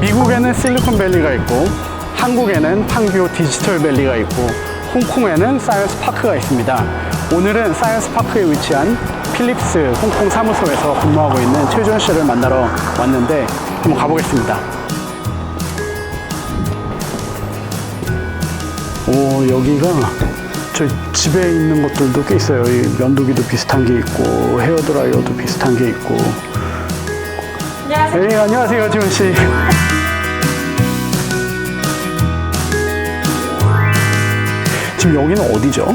미국에는 실리콘밸리가 있고 한국에는 판교 디지털밸리가 있고 홍콩에는 사이언스 파크가 있습니다. 오늘은 사이언스 파크에 위치한 필립스 홍콩 사무소에서 근무하고 있는 최준 씨를 만나러 왔는데 한번 가보겠습니다. 오 여기가 저 집에 있는 것들도 꽤 있어요. 이 면도기도 비슷한 게 있고 헤어드라이어도 비슷한 게 있고. 안녕하세요. 네 안녕하세요 지훈 씨. 지금 여기는 어디죠?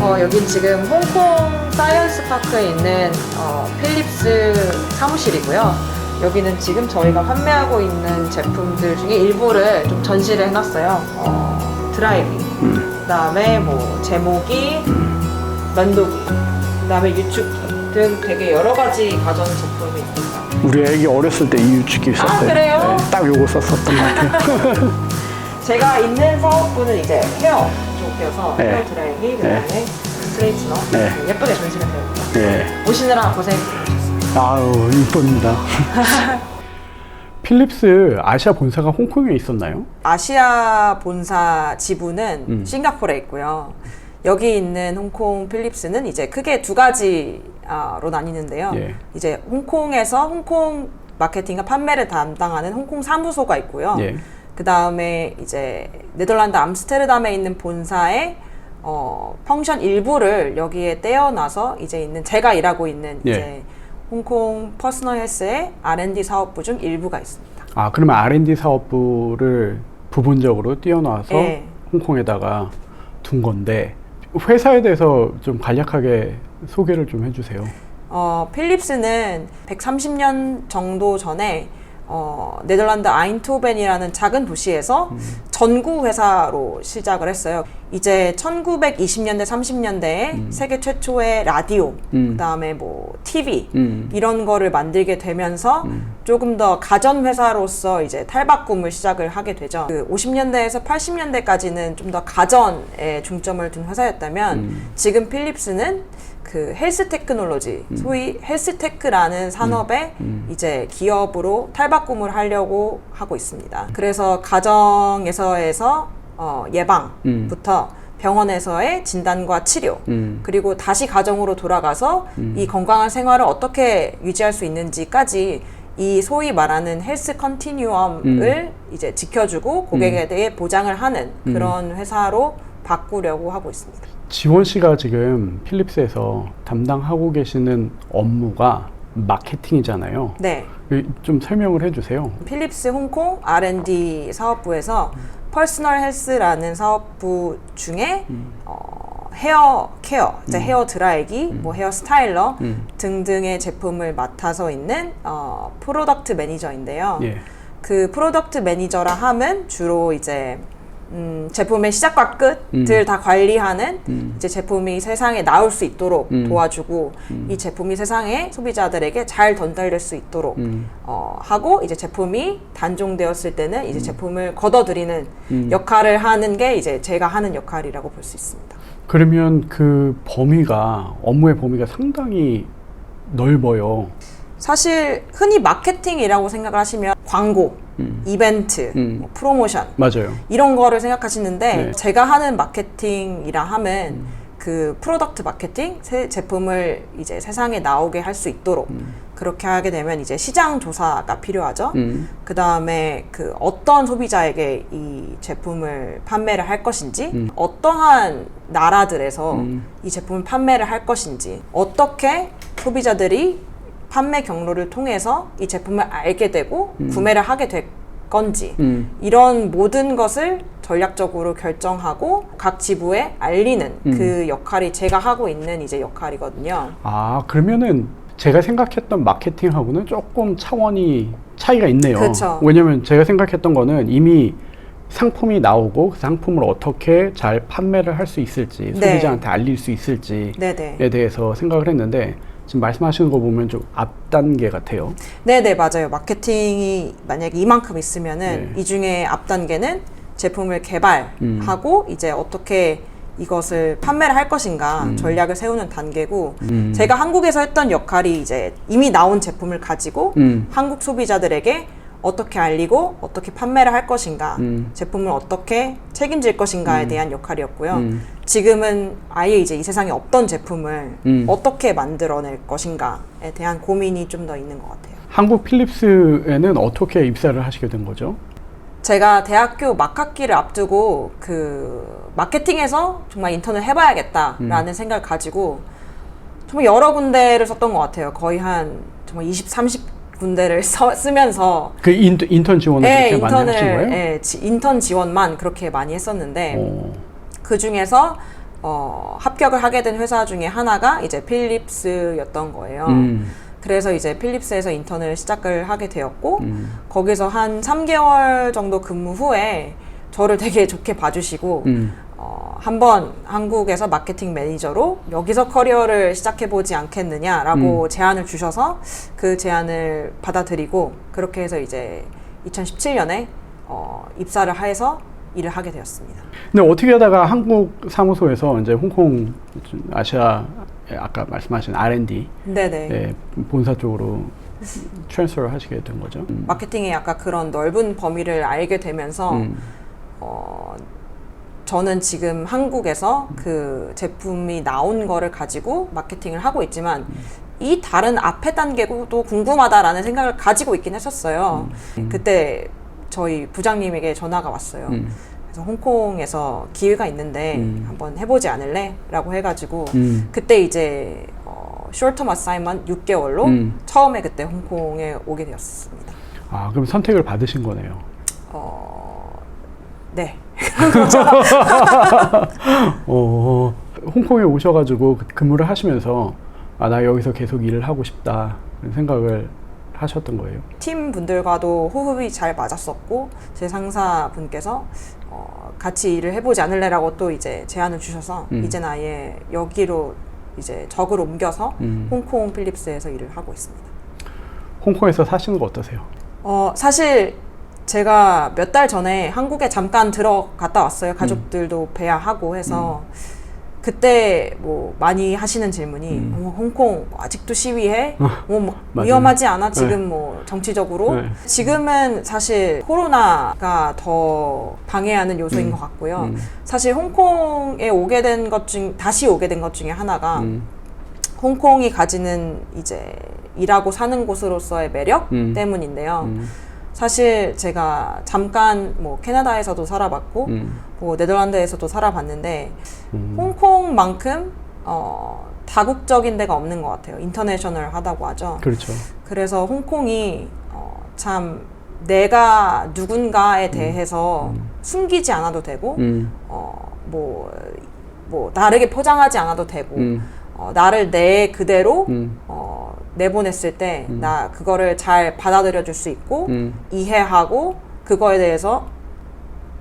어, 여긴 지금 홍콩 사이언스 파크에 있는 어, 필립스 사무실이고요. 여기는 지금 저희가 판매하고 있는 제품들 중에 일부를 좀 전시를 해놨어요. 어, 드라이기, 그다음에 뭐 제모기, 면도기, 그다음에 유축기 등 되게 여러 가지 가전 있습니다. 우리 애기 어렸을 때 이 유축기 있었어요. 아, 그래요? 네, 딱 요거 썼었던 것 같아요. 제가 있는 사업부는 이제 헤어 쪽이어서 네. 헤어 드라이기, 그다음에 스트레이트너 네. 예쁘게 전시가 되어 있습니다. 네. 오시느라 고생하셨습니다. 아유 이쁩니다. 필립스 아시아 본사가 홍콩에 있었나요? 아시아 본사 지부는 음. 싱가포르에 있고요. 여기 있는 홍콩 필립스는 이제 크게 두 가지로 나뉘는데요. 예. 이제 홍콩에서 홍콩 마케팅과 판매를 담당하는 홍콩 사무소가 있고요. 예. 그 다음에 이제 네덜란드 암스테르담에 있는 본사의 어, 펑션 일부를 여기에 떼어놔서 이제 있는 제가 일하고 있는 예. 이제 홍콩 퍼스널 헬스의 R&D 사업부 중 일부가 있습니다. 아 그러면 R&D 사업부를 부분적으로 띄워놔서 예. 홍콩에다가 둔 건데 회사에 대해서 좀 간략하게 소개를 좀 해주세요. 어, 필립스는 130년 정도 전에 어, 네덜란드 아인토벤이라는 작은 도시에서 전구 회사로 시작을 했어요. 이제 1920년대, 30년대에 세계 최초의 라디오, 음. 그다음에 뭐 TV 음. 이런 거를 만들게 되면서 조금 더 가전 회사로서 이제 탈바꿈을 시작을 하게 되죠. 그 50년대에서 80년대까지는 좀 더 가전에 중점을 둔 회사였다면 지금 필립스는 그 헬스 테크놀로지, 소위 헬스 테크라는 산업의 이제 기업으로 탈바꿈을 하려고 하고 있습니다. 그래서 가정에서에서 어, 예방부터 병원에서의 진단과 치료, 음. 그리고 다시 가정으로 돌아가서 이 건강한 생활을 어떻게 유지할 수 있는지까지 이 소위 말하는 헬스 컨티뉴엄을 이제 지켜주고 고객에 대해 보장을 하는 그런 회사로 바꾸려고 하고 있습니다. 지원 씨가 지금 필립스에서 담당하고 계시는 업무가 마케팅이잖아요. 네. 이- 좀 설명을 해주세요. 필립스 홍콩 R&D 사업부에서 퍼스널 헬스라는 사업부 중에 어, 헤어 케어, 이제 헤어 드라이기, 뭐 헤어 스타일러 음. 등등의 제품을 맡아서 있는 어, 프로덕트 매니저인데요. 예. 그 프로덕트 매니저라 함은 주로 이제 음, 제품의 시작과 끝을 음. 다 관리하는 음. 이제 제품이 세상에 나올 수 있도록 음. 도와주고 이 제품이 세상에 소비자들에게 잘 전달될 수 있도록 음. 어, 하고 이제 제품이 단종되었을 때는 이제 제품을 걷어들이는 음. 역할을 하는 게 이제 제가 하는 역할이라고 볼 수 있습니다. 그러면 그 범위가 업무의 범위가 상당히 넓어요. 사실 흔히 마케팅이라고 생각을 하시면 광고, 음. 이벤트, 음. 뭐 프로모션 맞아요. 이런 거를 생각하시는데 네. 제가 하는 마케팅이라 하면 그 프로덕트 마케팅 새 제품을 이제 세상에 나오게 할 수 있도록 그렇게 하게 되면 이제 시장 조사가 필요하죠. 음. 그 다음에 그 어떤 소비자에게 이 제품을 판매를 할 것인지, 음. 어떠한 나라들에서 음. 이 제품을 판매를 할 것인지, 어떻게 소비자들이 판매 경로를 통해서 이 제품을 알게 되고 구매를 하게 될 건지, 음. 이런 모든 것을 전략적으로 결정하고 각 지부에 알리는 음. 그 역할이 제가 하고 있는 이제 역할이거든요. 아 그러면은 제가 생각했던 마케팅하고는 조금 차원이 차이가 있네요. 그쵸. 왜냐면 제가 생각했던 거는 이미 상품이 나오고 그 상품을 어떻게 잘 판매를 할 수 있을지 네. 소비자한테 알릴 수 있을지에 네네. 대해서 생각을 했는데 지금 말씀하시는 거 보면 좀 앞단계 같아요. 네네 맞아요. 마케팅이 만약에 이만큼 있으면은 네. 이 중에 앞 단계는 제품을 개발하고 이제 어떻게 이것을 판매를 할 것인가 전략을 세우는 단계고 음. 제가 한국에서 했던 역할이 이제 이미 나온 제품을 가지고 음. 한국 소비자들에게 어떻게 알리고 어떻게 판매를 할 것인가, 음. 제품을 어떻게 책임질 것인가에 대한 역할이었고요. 음. 지금은 아예 이제 이 세상에 없던 제품을 음. 어떻게 만들어낼 것인가에 대한 고민이 좀 더 있는 것 같아요. 한국 필립스에는 어떻게 입사를 하시게 된 거죠? 제가 대학교 막학기를 앞두고 그 마케팅에서 정말 인턴을 해봐야겠다라는 생각을 가지고 정말 여러 군데를 썼던 것 같아요. 거의 한 정말 20, 30 군데를 써, 쓰면서 그 인, 인턴 지원을 예, 그렇게 많이 하신 거예요? 예, 지- 인턴 지원만 그렇게 많이 했었는데 어. 그 중에서 어, 합격을 하게 된 회사 중에 하나가 이제 필립스였던 거예요. 음. 그래서 이제 필립스에서 인턴을 시작을 하게 되었고 음. 거기서 한 3개월 정도 근무 후에 저를 되게 좋게 봐주시고 음. 어, 한번 한국에서 마케팅 매니저로 여기서 커리어를 시작해 보지 않겠느냐라고 제안을 주셔서 그 제안을 받아들이고 그렇게 해서 이제 2017년에 어, 입사를 해서 일을 하게 되었습니다. 근데 어떻게 하다가 한국 사무소에서 이제 홍콩 아시아 아까 말씀하신 R&D 네네. 예, 본사 쪽으로 트랜스퍼를 하시게 된 거죠. 음. 마케팅의 약간 그런 넓은 범위를 알게 되면서 음. 어, 저는 지금 한국에서 그 제품이 나온 거를 가지고 마케팅을 하고 있지만 이 다른 앞에 단계도 궁금하다라는 생각을 가지고 있긴 했었어요. 그때 저희 부장님에게 전화가 왔어요. 음. 그래서 홍콩에서 기회가 있는데 음. 한번 해보지 않을래? 라고 해가지고 음. 그때 이제 어, short-term assignment 6개월로 음. 처음에 그때 홍콩에 오게 되었습니다. 아 그럼 선택을 받으신 거네요. 어, 네. 어, 홍콩에 오셔가지고 그- 근무를 하시면서 아 나 여기서 계속 일을 하고 싶다 생각을 하셨던 거예요. 팀 분들과도 호흡이 잘 맞았었고 제 상사 분께서 어, 같이 일을 해보지 않을래라고 또 이제 제안을 주셔서 음. 이제는 아예 여기로 이제 적을 옮겨서 음. 홍콩 필립스에서 일을 하고 있습니다. 홍콩에서 사시는 거 어떠세요? 어, 사실 제가 몇 달 전에 한국에 잠깐 들어갔다 왔어요. 가족들도 뵈야 하고 해서 그때 뭐 많이 하시는 질문이 음. 어, 홍콩 아직도 시위해? 뭐, 뭐 맞아요. 위험하지 않아? 지금 뭐 정치적으로? 네. 지금은 사실 코로나가 더 방해하는 요소인 음. 것 같고요. 음. 사실 홍콩에 오게 된 것 중, 다시 오게 된 것 중에 하나가 음. 홍콩이 가지는 이제 일하고 사는 곳으로서의 매력 음. 때문인데요. 음. 사실 제가 잠깐 뭐 캐나다에서도 살아봤고 음. 뭐 네덜란드에서도 살아봤는데 음. 홍콩만큼 어, 다국적인 데가 없는 것 같아요. 인터내셔널 하다고 하죠. 그렇죠. 그래서 홍콩이 어, 참 내가 누군가에 대해서 숨기지 않아도 되고 음. 어, 뭐, 뭐 다르게 포장하지 않아도 되고 음. 어, 나를 내 그대로 음. 어, 내보냈을 때 나 그거를 잘 받아들여 줄 수 있고 음. 이해하고 그거에 대해서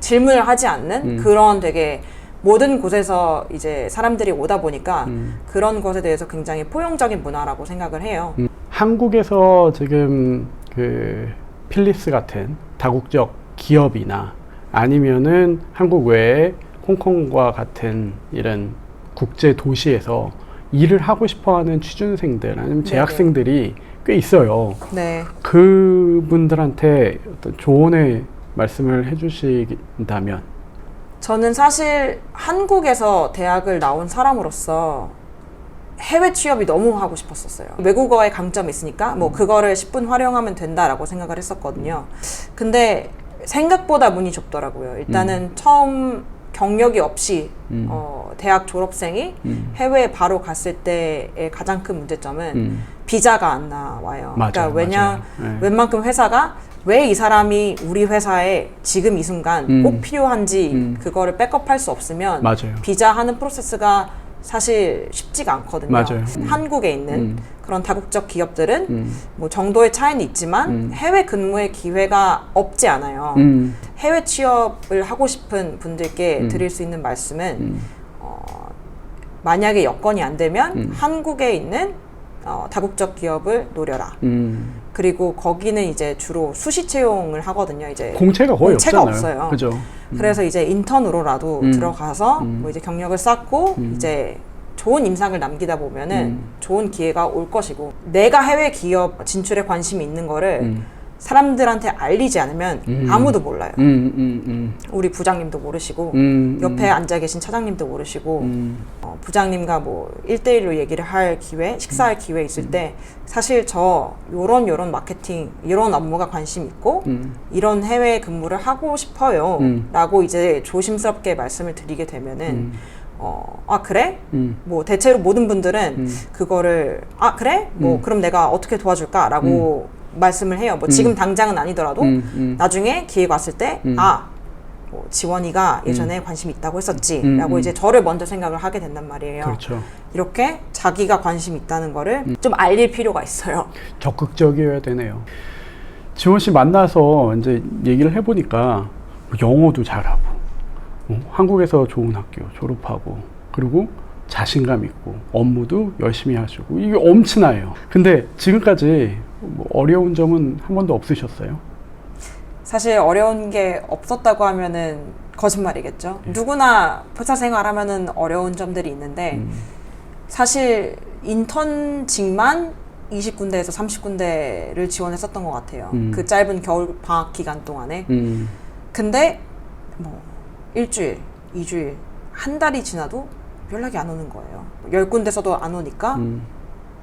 질문을 하지 않는 음. 그런 되게 모든 곳에서 이제 사람들이 오다 보니까 음. 그런 것에 대해서 굉장히 포용적인 문화라고 생각을 해요. 음. 한국에서 지금 그 필립스 같은 다국적 기업이나 아니면은 한국 외에 홍콩과 같은 이런 국제 도시에서 일을 하고 싶어하는 취준생들 아니면. 재학생들이 꽤 있어요. 네. 그분들한테 어떤 조언의 말씀을 해주신다면, 저는 사실 한국에서 대학을 나온 사람으로서 해외 취업이 너무 하고 싶었었어요. 외국어의 강점이 있으니까 뭐 그거를 10분 활용하면 된다라고 생각을 했었거든요. 근데 생각보다 문이 좁더라고요. 일단은 처음 경력이 없이 음. 어, 대학 졸업생이 음. 해외에 바로 갔을 때의 가장 큰 문제점은 음, 비자가 안 나와요. 맞아요, 그러니까 왜냐 맞아요. 네. 웬만큼 회사가 왜 이 사람이 우리 회사에 지금 이 순간 음. 꼭 필요한지 음. 그거를 백업할 수 없으면 맞아요. 비자 하는 프로세스가 사실 쉽지가 않거든요. 맞아요. 음. 한국에 있는 음. 그런 다국적 기업들은 음, 뭐 정도의 차이는 있지만 음. 해외 근무의 기회가 없지 않아요. 음, 해외 취업을 하고 싶은 분들께 음. 드릴 수 있는 말씀은 음, 어, 만약에 여건이 안 되면 음. 한국에 있는 어, 다국적 기업을 노려라. 음. 그리고 거기는 이제 주로 수시 채용을 하거든요. 이제 공채가 거의 공채가 없잖아요. 없어요. 그죠? 그래서 이제 인턴으로라도 음. 들어가서 음. 뭐 이제 경력을 쌓고 음. 이제 좋은 인상을 남기다 보면은 음. 좋은 기회가 올 것이고 내가 해외 기업 진출에 관심이 있는 거를 음, 사람들한테 알리지 않으면 아무도 몰라요. 음, 음, 음. 우리 부장님도 모르시고 음, 옆에 앉아 계신 차장님도 모르시고 음. 어, 부장님과 뭐 1대1로 얘기를 할 기회, 식사할 음. 기회 있을 때 사실 저 요런 요런 마케팅, 이런 업무가 관심 있고 음. 이런 해외 근무를 하고 싶어요. 음. 라고 이제 조심스럽게 말씀을 드리게 되면은 어, 아 그래? 음. 뭐 대체로 모든 분들은 음. 그거를 아 그래? 뭐 음. 그럼 내가 어떻게 도와줄까 라고 말씀을 해요. 뭐 지금 당장은 아니더라도 음, 음. 나중에 기회가 왔을 때 음. 아. 뭐 지원이가 예전에 관심 있다고 했었지 음, 라고 음. 이제 저를 먼저 생각을 하게 된단 말이에요 그렇죠. 이렇게 자기가 관심 있다는 거를 음. 좀 알릴 필요가 있어요 적극적이어야 되네요. 지원 씨 만나서 이제 얘기를 해보니까 뭐 영어도 잘하고 어, 한국에서 좋은 학교 졸업하고 그리고 자신감 있고 업무도 열심히 하시고 이게 엄친아예요. 근데 지금까지 뭐 어려운 점은 한 번도 없으셨어요? 사실 어려운 게 없었다고 하면은 거짓말이겠죠. 예. 누구나 회사 생활하면은 어려운 점들이 있는데 음. 사실 인턴직만 20군데에서 30군데를 지원했었던 것 같아요. 음. 그 짧은 겨울 방학 기간 동안에. 음. 근데 뭐 일주일, 이주일, 한 달이 지나도 연락이 안 오는 거예요. 열 군데서도 안 오니까 음.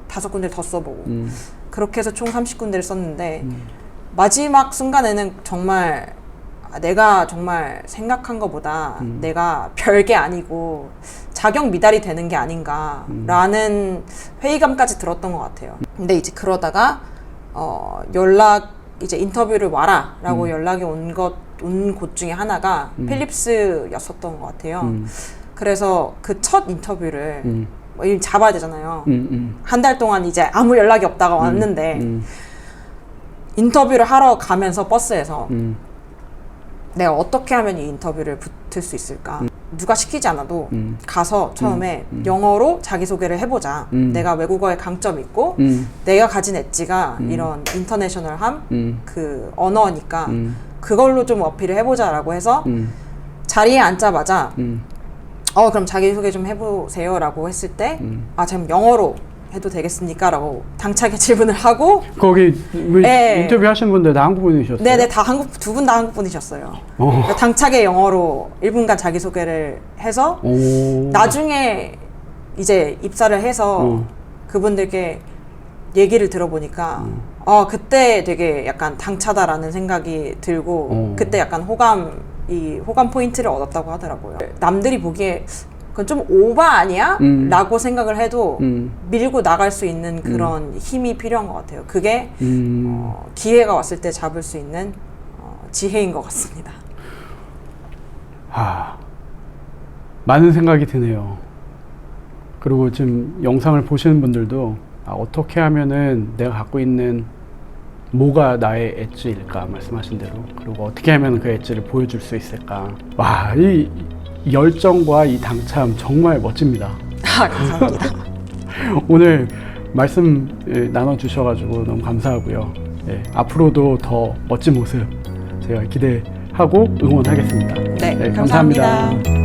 다섯 군데 더 써보고 음. 그렇게 해서 총 30군데를 썼는데 음. 마지막 순간에는 정말 아, 내가 정말 생각한 것보다 음. 내가 별게 아니고 자격 미달이 되는 게 아닌가라는 회의감까지 들었던 것 같아요. 근데 이제 그러다가 어, 연락 이제 인터뷰를 와라라고 음. 연락이 온 것 온 곳 중에 하나가 음. 필립스였었던 것 같아요. 음. 그래서 그 첫 인터뷰를 음. 뭐 일 잡아야 되잖아요. 음. 음. 한 달 동안 이제 아무 연락이 없다가 왔는데 음. 인터뷰를 하러 가면서 버스에서 음. 내가 어떻게 하면 이 인터뷰를 붙을 수 있을까? 누가 시키지 않아도 음. 가서 처음에 음. 영어로 자기소개를 해보자. 음. 내가 외국어에 강점 있고 음. 내가 가진 엣지가 음. 이런 인터내셔널함 음. 그 언어니까 음. 그걸로 좀 어필을 해보자라고 해서 음. 자리에 앉자마자 음. 어 그럼 자기소개 좀 해보세요라고 했을 때 음. 아 지금 영어로 해도 되겠습니까?라고 당차게 질문을 하고 거기 왜 네. 인터뷰 하신 분들 다 한국 분이셨어요? 네네 다 한국 두 분 다 한국 분이셨어요. 어. 그러니까 당차게 영어로 1분간 자기 소개를 해서 오. 나중에 이제 입사를 해서 어. 그분들께 얘기를 들어보니까 음. 어 그때 되게 약간 당차다라는 생각이 들고 어. 그때 약간 호감 이 호감 포인트를 얻었다고 하더라고요. 남들이 보기에 그건 좀 오바 아니야? 음. 라고 생각을 해도 음. 밀고 나갈 수 있는 그런 힘이 필요한 것 같아요. 그게 음. 어, 기회가 왔을 때 잡을 수 있는 어, 지혜인 것 같습니다. 아, 많은 생각이 드네요. 그리고 지금 영상을 보시는 분들도 아, 어떻게 하면은 내가 갖고 있는 뭐가 나의 엣지일까 말씀하신 대로 그리고 어떻게 하면 그 엣지를 보여줄 수 있을까 와 이 열정과 이 당참 정말 멋집니다 아, 감사합니다. 오늘 말씀 예, 나눠 주셔가지고 너무 감사하고요 예, 앞으로도 더 멋진 모습 제가 기대하고 응원하겠습니다 네, 네, 감사합니다. 감사합니다.